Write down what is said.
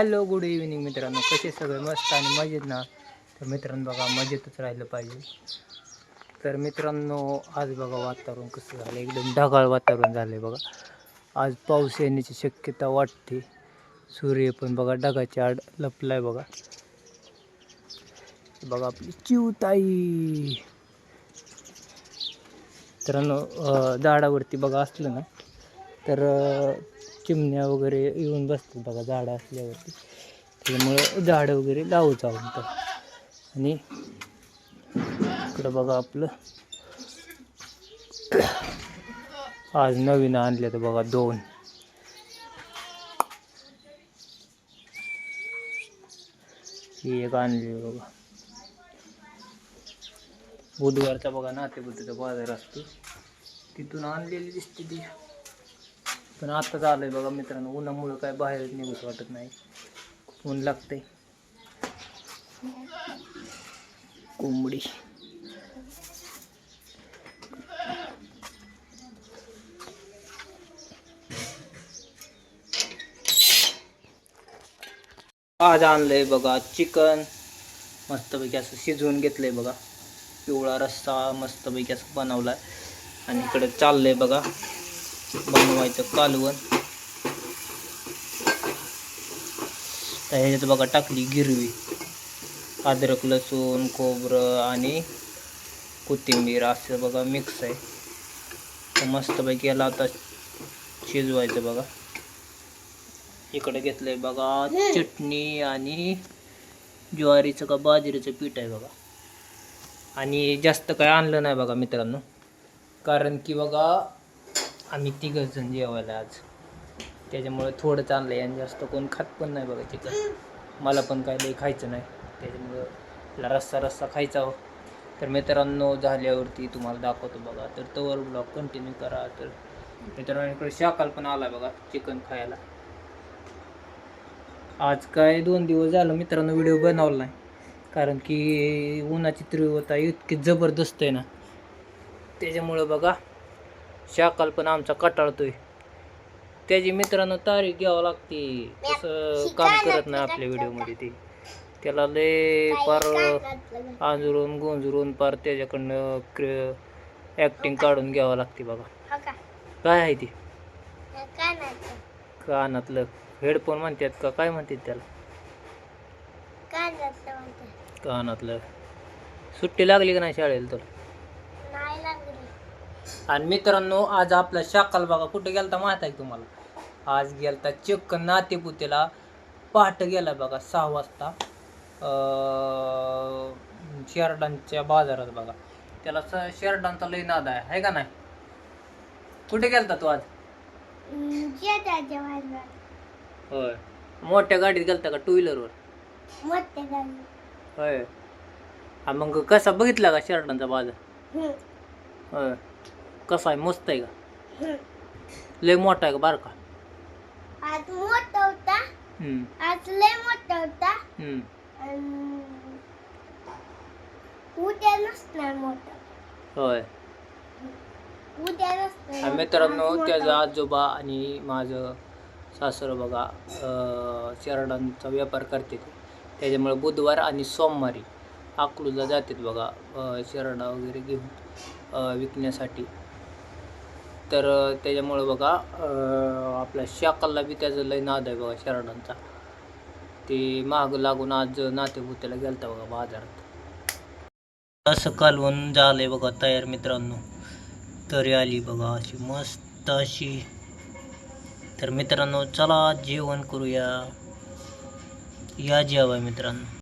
Hello good evening मित्रांनो. कसे सगळे? मस्त आणि मजेत ना? तर मित्रांनो बघा मजेतच राहिलं पाहिजे. तर मित्रांनो आज बघा वातावरण कसं झालं? एकदम ढगाळ वातावरण झालं आहे बघा. आज पाऊस येण्याची शक्यता वाटते. सूर्य पण बघा ढगाच्या आड लपलाय बघा. बघा आपली चिवताई मित्रांनो झाडावरती बघा असलं ना तर चिमण्या वगैरे येऊन बसतात बघा झाडं असल्यावरती. त्यामुळं झाडं वगैरे लावू जाऊन तर. आणि इकडं बघा आपलं. आज नवीन आणले तर बघा दोन. ही एक आणली बघा. बुधवारचा बघा नातेपुतीचा बाजार असतो. तिथून आणलेली दिसते ती. पण आत्ताच आलंय बघा मित्रांनो उन्हामुळं काय बाहेर निघूच वाटत नाही. ऊन लागते कोंबडी. आज आणलंय बघा चिकन. मस्तपैकी असं शिजवून घेतलंय बघा. पिवळा रस्सा मस्तपैकी असं बनवलाय. आणि इकडे चाललंय बघा. बनवायचं कालवण. तर ह्याच्यात बघा टाकली गिरवी अद्रक लसूण खोबरं आणि कोथिंबीर असं बघा मिक्स आहे. तर मस्तपैकी याला आता शिजवायचं बघा. इकडे घेतलंय बघा चटणी आणि ज्वारीचं का बाजरीचं पीठ आहे बघा. आणि जास्त काय आणलं नाही बघा मित्रांनो. कारण की बघा आम्ही तिघं जण जेवायला आज. त्याच्यामुळे थोडं चाललं आहे आणि जास्त कोण खात पण नाही बघा चिकन मला पण काय लई खायचं नाही. त्याच्यामुळं त्याला रस्सा रस्सा खायचा हो. तर मित्रांनो झाल्यावरती तुम्हाला दाखवतो बघा. तर तोवर ब्लॉग कंटिन्यू करा. तर मित्रांनो इकडे शाकाल पण आला बघा चिकन खायला. आज काय दोन दिवस झालं मित्रांनो व्हिडिओ बनवला नाही. कारण की उन्हाची तीव्रता इतकी जबरदस्त आहे ना. त्याच्यामुळं बघा शाकाल पण आमचा कटाळतोय. त्याची मित्रांनो तारीख घ्यावं लागते. तसं काम करत नाही आपल्या व्हिडिओमध्ये ते. त्याला लय पार आंजुरून गोंजरून पार त्याच्याकडनं क्र ॲक्टिंग काढून घ्यावं लागते बघा काय आहे ते? कानातलं हेडफोन म्हणतात का? काय म्हणतात त्याला? कानातलं सुट्टी लागली का नाही शाळेला तर आणि मित्रांनो आज आपला शाकाल बघा कुठे गेलता माहीत आहे तुम्हाला? आज गेलता चक्क नातेपुतेला पहाट गेला बघा सहा वाजता. अं, शेरडांच्या बाजारात बघा. त्याला स शेरडांचा लई नाद आहे है का नाही? कुठे गेलता तू आज? होय. मोठ्या गाडीत गेलता का टू व्हीलरवर होय. हा मग कसा बघितला का शर्टांचा बाजार? होय. कसा आहे? मस्त आहे का? लय मोठा आहे का बारका आज मोठा होता. हम्म, आज लय मोठा होता. हम्म. अन उद्या नसणार मोठा. होय. उद्या नसणार. आणि मित्रांनो त्याचा आजोबा आणि माझं सासर बघा अं, शेरडांचा व्यापार करते त्याच्यामुळे बुधवार आणि सोमवारी अकलूजला जातात बघा अं, शेरडा वगैरे घेऊन अं, विकण्यासाठी. तर त्याच्यामुळं बघा आपल्या शाकालला बी त्याचं लय नाद आहे बघा शरणांचा ते मागं लागून आज नातेपुत्याला गेलता बघा बाजारात. असं कालवण झालंय बघा तयार मित्रांनो. तरी आली बघा अशी मस्त अशी. तर मित्रांनो चला जेवण करूया. या जेवा मित्रांनो.